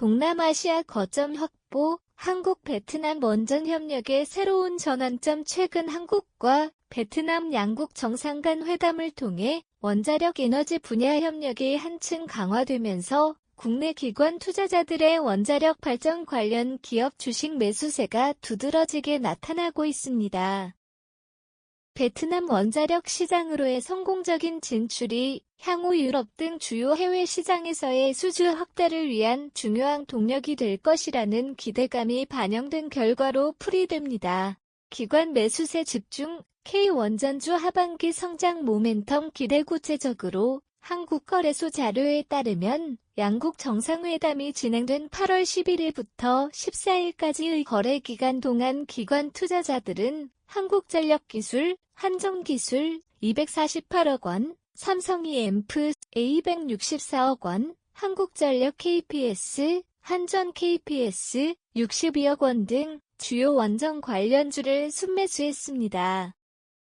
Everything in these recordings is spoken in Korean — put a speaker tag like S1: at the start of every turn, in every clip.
S1: 동남아시아 거점 확보, 한국 베트남 원전 협력의 새로운 전환점 최근 한국과 베트남 양국 정상 간 회담을 통해 원자력 에너지 분야 협력이 한층 강화되면서 국내 기관 투자자들의 원자력 발전 관련 기업 주식 매수세가 두드러지게 나타나고 있습니다. 베트남 원자력 시장으로의 성공적인 진출이 향후 유럽 등 주요 해외 시장에서의 수주 확대를 위한 중요한 동력이 될 것이라는 기대감이 반영된 결과로 풀이됩니다. 기관 매수세 집중, K원전주 하반기 성장 모멘텀 기대 구체적으로 한국거래소 자료에 따르면 양국 정상회담이 진행된 8월 11일부터 14일까지의 거래 기간 동안 기관 투자자들은 한국전력기술, 한정기술 248억 원, 삼성EMF A164억 원, 한국전력 KPS, 한전 KPS 62억 원 등 주요 원전 관련주를 순매수했습니다.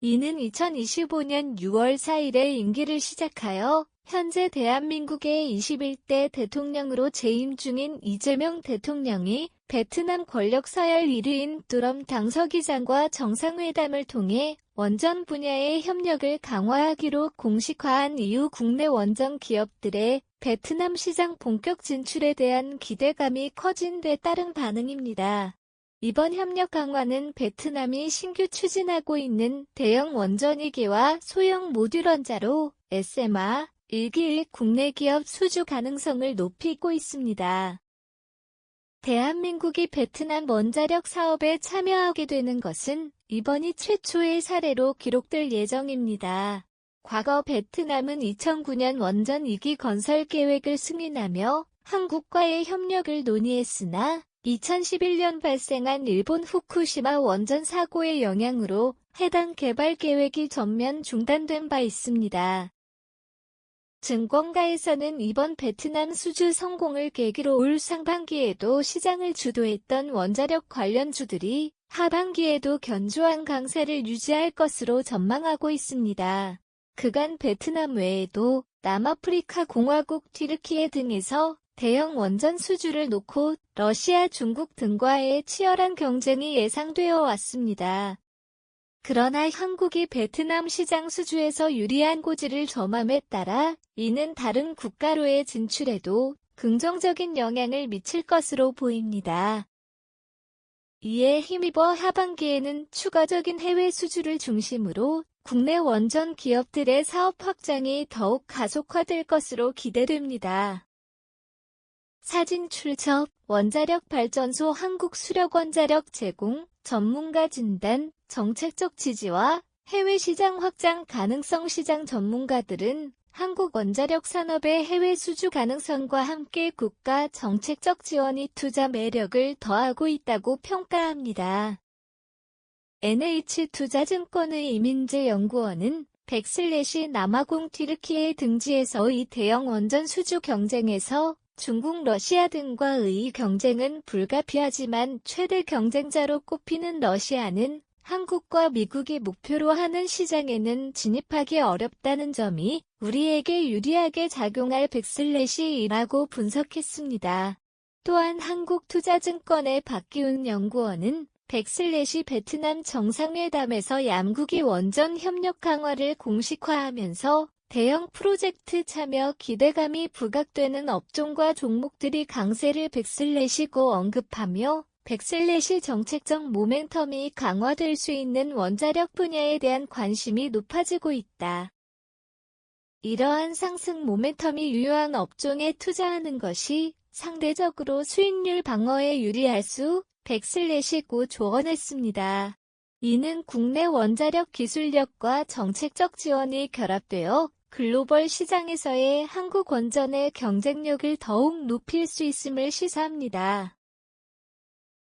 S1: 이는 2025년 6월 4일에 임기를 시작하여 현재 대한민국의 21대 대통령으로 재임 중인 이재명 대통령이 베트남 권력 서열 1위인 뚜럼 당서기장과 정상회담을 통해 원전 분야의 협력을 강화하기로 공식화한 이후 국내 원전 기업들의 베트남 시장 본격 진출에 대한 기대감이 커진 데 따른 반응입니다. 이번 협력 강화는 베트남이 신규 추진하고 있는 대형 원전이기와 소형 모듈 원자로 SMR, 일기일 국내 기업 수주 가능성을 높이고 있습니다. 대한민국이 베트남 원자력 사업에 참여하게 되는 것은 이번이 최초의 사례로 기록될 예정입니다. 과거 베트남은 2009년 원전 2기 건설 계획을 승인하며 한국과의 협력을 논의했으나 2011년 발생한 일본 후쿠시마 원전 사고의 영향으로 해당 개발 계획이 전면 중단된 바 있습니다. 증권가에서는 이번 베트남 수주 성공을 계기로 올 상반기에도 시장을 주도했던 원자력 관련주들이 하반기에도 견조한 강세를 유지할 것으로 전망하고 있습니다. 그간 베트남 외에도 남아프리카 공화국 튀르키예 등에서 대형 원전 수주를 놓고 러시아, 중국 등과의 치열한 경쟁이 예상되어 왔습니다. 그러나 한국이 베트남 시장 수주에서 유리한 고지를 점함에 따라 이는 다른 국가로의 진출에도 긍정적인 영향을 미칠 것으로 보입니다. 이에 힘입어 하반기에는 추가적인 해외 수주를 중심으로 국내 원전 기업들의 사업 확장이 더욱 가속화될 것으로 기대됩니다. 사진 출처 원자력 발전소 한국 수력 원자력 제공 전문가 진단 정책적 지지와 해외 시장 확장 가능성 시장 전문가들은 한국 원자력 산업의 해외 수주 가능성과 함께 국가 정책적 지원이 투자 매력을 더하고 있다고 평가합니다. NH투자증권의 이민재 연구원은 백슬래시 남아공 튀르키예 등지에서 이 대형 원전 수주 경쟁에서 중국, 러시아 등과의 경쟁은 불가피하지만 최대 경쟁자로 꼽히는 러시아는 한국과 미국이 목표로 하는 시장에는 진입하기 어렵다는 점이 우리에게 유리하게 작용할 백슬래시이라고 분석했습니다. 또한 한국투자증권의 박기훈 연구원은 백슬래시 베트남 정상회담에서 양국이 원전 협력 강화를 공식화하면서 대형 프로젝트 참여 기대감이 부각되는 업종과 종목들이 강세를 백슬래시고 언급하며 백슬래시 정책적 모멘텀이 강화될 수 있는 원자력 분야에 대한 관심이 높아지고 있다. 이러한 상승 모멘텀이 유효한 업종에 투자하는 것이 상대적으로 수익률 방어에 유리할 수 백슬래시고 조언했습니다. 이는 국내 원자력 기술력과 정책적 지원이 결합되어 글로벌 시장에서의 한국 원전의 경쟁력을 더욱 높일 수 있음을 시사합니다.